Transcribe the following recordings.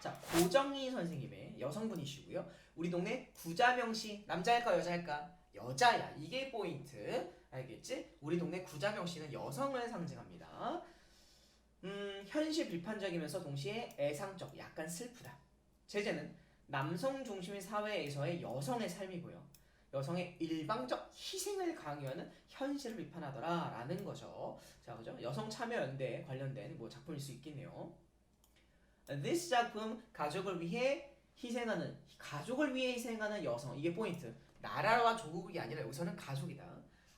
자, 고정희 선생님의 여성분이시고요. 우리 동네 구자명 씨 남자일까 여자일까? 여자야. 이게 포인트. 알겠지? 우리 동네 구자명 씨는 여성을 상징합니다. 음, 현실 비판적이면서 동시에 애상적, 약간 슬프다. 제재는 남성 중심의 사회에서의 여성의 삶이고요. 여성의 일방적 희생을 강요하는 현실을 비판하더라라는 거죠. 자, 그죠? 여성 참여 연대에 관련된 뭐 작품일 수 있겠네요. This 작품 가족을 위해 희생하는 가족을 위해 희생하는 여성 이게 포인트. 나라와 조국이 아니라 여기서는 가족이다.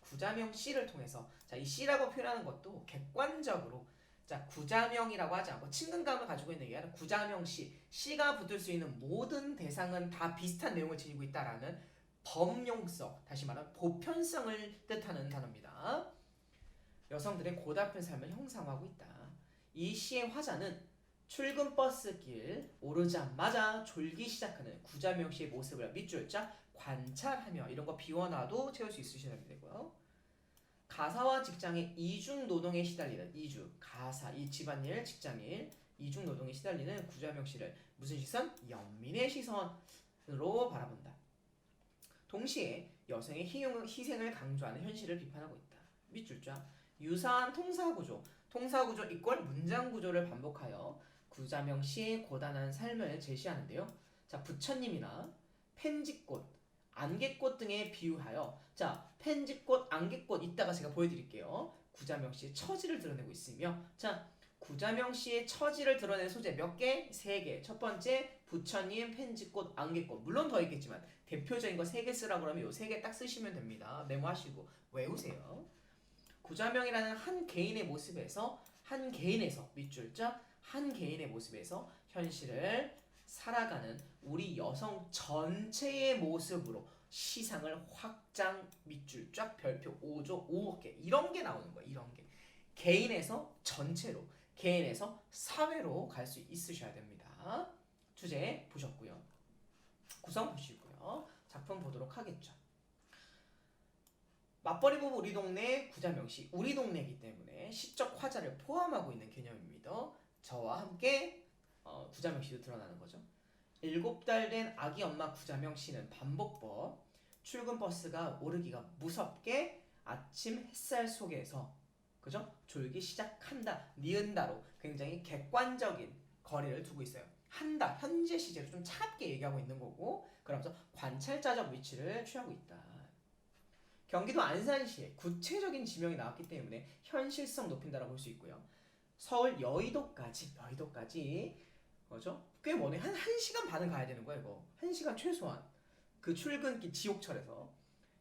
구자명 씨를 통해서 자 이 씨라고 표현하는 것도 객관적으로 자 구자명이라고 하지 않고 친근감을 가지고 있는 게 아니라 구자명 씨 씨가 붙을 수 있는 모든 대상은 다 비슷한 내용을 지니고 있다라는 범용성 다시 말하면 보편성을 뜻하는 단어입니다. 여성들의 고달픈 삶을 형상화하고 있다. 이 시의 화자는 출근 버스길 오르자마자 졸기 시작하는 구자명 씨의 모습을 밑줄 자 관찰하며 이런 거 비워놔도 채울 수 있으시면 되고요. 가사와 직장의 이중 노동에 시달리는 이주 가사 이 집안일 직장일 이중 노동에 시달리는 구자명 씨를 무슨 시선 연민의 시선으로 바라본다. 동시에 여성의 희생을 강조하는 현실을 비판하고 있다. 밑줄자 유사한 통사구조 통사구조 이꼴 문장구조를 반복하여 구자명 씨의 고단한 삶을 제시하는데요. 자 부처님이나 펜지꽃 안개꽃 등에 비유하여 자 펜지꽃 안개꽃 이따가 제가 보여드릴게요. 구자명 씨의 처지를 드러내고 있으며 자 구자명 씨의 처지를 드러낸 소재 몇 개? 세 개. 첫 번째 부처님, 펜지꽃, 안개꽃. 물론 더 있겠지만 대표적인 거 세 개 쓰라고 그러면 요 세 개 딱 쓰시면 됩니다. 메모하시고 외우세요. 구자명이라는 한 개인의 모습에서 한 개인에서 밑줄자 한 개인의 모습에서 현실을 살아가는 우리 여성 전체의 모습으로 시상을 확장 밑줄 쫙 별표 5조 5억 개 이런 게 나오는 거야 이런 게 개인에서 전체로 개인에서 사회로 갈 수 있으셔야 됩니다. 주제 보셨고요. 구성 보시고요. 작품 보도록 하겠죠. 맞벌이 부부 우리 동네 구자명시 우리 동네이기 때문에 시적 화자를 포함하고 있는 개념입니다. 저와 함께 어, 구자명 씨도 드러나는 거죠. 일곱 달된 아기 엄마 구자명 씨는 반복법 출근 버스가 오르기가 무섭게 아침 햇살 속에서 그죠? 졸기 시작한다, 니은다로 굉장히 객관적인 거리를 두고 있어요. 한다, 현재 시제로 좀 차갑게 얘기하고 있는 거고 그러면서 관찰자적 위치를 취하고 있다. 경기도 안산시에 구체적인 지명이 나왔기 때문에 현실성 높인다라고 볼 수 있고요. 서울 여의도까지 여의도까지 그죠? 꽤 머네 한 1시간 반은 가야 되는 거야 이거 1시간 최소한 그 출근길 지옥철에서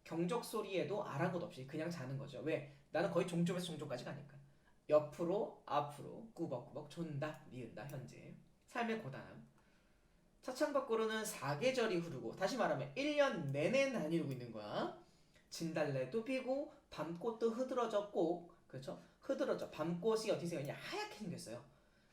경적 소리에도 아랑곳 없이 그냥 자는 거죠 왜? 나는 거의 종점에서 종점까지 가니까. 옆으로 앞으로 꾸벅꾸벅 존다 니은다 현재. 삶의 고단함. 차창 밖으로는 사계절이 흐르고 다시 말하면 1년 내내 안 이루고 있는 거야. 진달래도 피고 밤꽃도 흐드러졌고 그렇죠? 흐드러져. 밤꽃이 어떻게 생겼냐? 하얗게 생겼어요.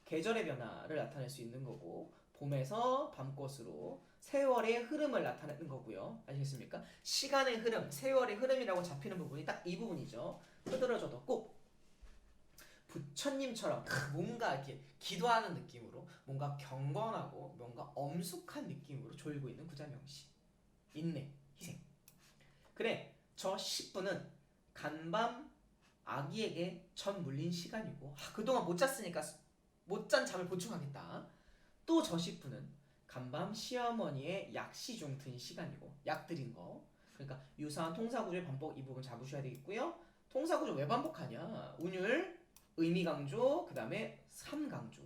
계절의 변화를 나타낼 수 있는 거고 봄에서 밤꽃으로 세월의 흐름을 나타내는 거고요. 아시겠습니까? 시간의 흐름, 세월의 흐름이라고 잡히는 부분이 딱 이 부분이죠. 흐드러져도 꼭 부처님처럼 뭔가 이렇게 기도하는 느낌으로 뭔가 경건하고 뭔가 엄숙한 느낌으로 졸고 있는 구자명시 인내, 희생. 그래, 저 10분은 간밤 아기에게 전 물린 시간이고 아, 그동안 못 잤으니까 못 잔 잠을 보충하겠다. 또 저 10분은 간밤 시어머니의 약시 중 든 시간이고 약 드린 거. 그러니까 유사한 통사구조의 반복 이 부분 잡으셔야 되겠고요. 통사구조 왜 반복하냐? 운율, 의미 강조, 그 다음에 삼 강조.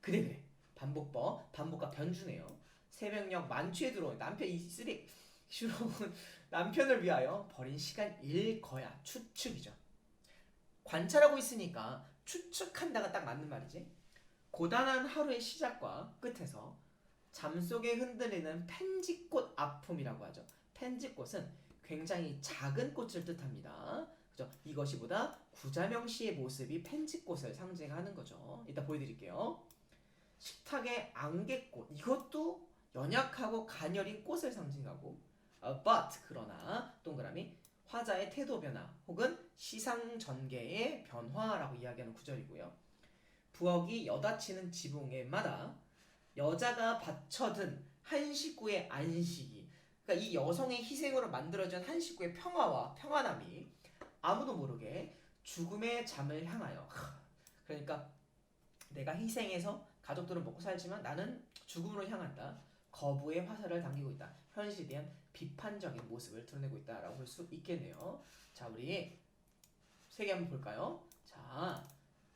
그래 그래. 반복법, 반복과 변주네요. 새벽녘 만취에 들어온 남편 이 쓰리 슈로운 남편을 위하여 버린 시간일 거야. 추측이죠. 관찰하고 있으니까 추측한다가 딱 맞는 말이지. 고단한 하루의 시작과 끝에서 잠 속에 흔들리는 펜지꽃 아픔이라고 하죠. 펜지꽃은 굉장히 작은 꽃을 뜻합니다. 그죠? 이것이보다 구자명 씨의 모습이 펜지꽃을 상징하는 거죠. 이따 보여드릴게요. 식탁의 안개꽃 이것도 연약하고 가녀린 꽃을 상징하고 어, but 그러나 동그라미 화자의 태도 변화 혹은 시상 전개의 변화라고 이야기하는 구절이고요. 부엌이 여닫치는 지붕에마다 여자가 받쳐든 한 식구의 안식이 그러니까 이 여성의 희생으로 만들어진 한 식구의 평화와 평안함이 아무도 모르게 죽음의 잠을 향하여 하, 그러니까 내가 희생해서 가족들은 먹고 살지만 나는 죽음으로 향한다 거부의 화살을 당기고 있다 현실에 대한 비판적인 모습을 드러내고 있다라고 볼 수 있겠네요. 자 우리 세 개 한번 볼까요? 자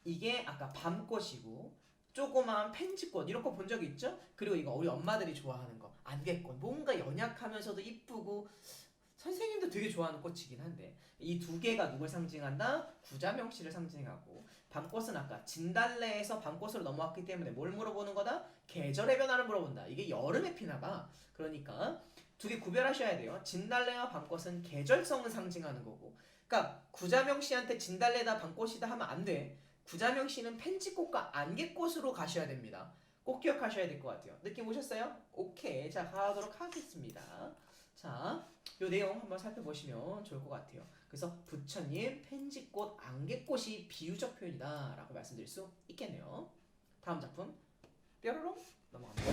이게 아까 밤꽃이고 조그마한 펜지꽃 이런 거 본 적 있죠? 그리고 이거 우리 엄마들이 좋아하는 거 안개꽃 뭔가 연약하면서도 이쁘고 선생님도 되게 좋아하는 꽃이긴 한데 이 두 개가 누굴 상징한다? 구자명 씨를 상징하고 밤꽃은 아까 진달래에서 밤꽃으로 넘어왔기 때문에 뭘 물어보는 거다? 계절의 변화를 물어본다 이게 여름에 피나 봐 그러니까 두 개 구별하셔야 돼요 진달래와 밤꽃은 계절성을 상징하는 거고 그러니까 구자명 씨한테 진달래다 밤꽃이다 하면 안 돼 구자명 씨는 펜지꽃과 안개꽃으로 가셔야 됩니다. 꼭 기억하셔야 될 것 같아요. 느낌 오셨어요? 오케이. 자, 가도록 하겠습니다. 자, 요 내용 한번 살펴보시면 좋을 것 같아요. 그래서 부처님 펜지꽃, 안개꽃이 비유적 표현이다 라고 말씀드릴 수 있겠네요. 다음 작품 뾰로롱 넘어갑니다.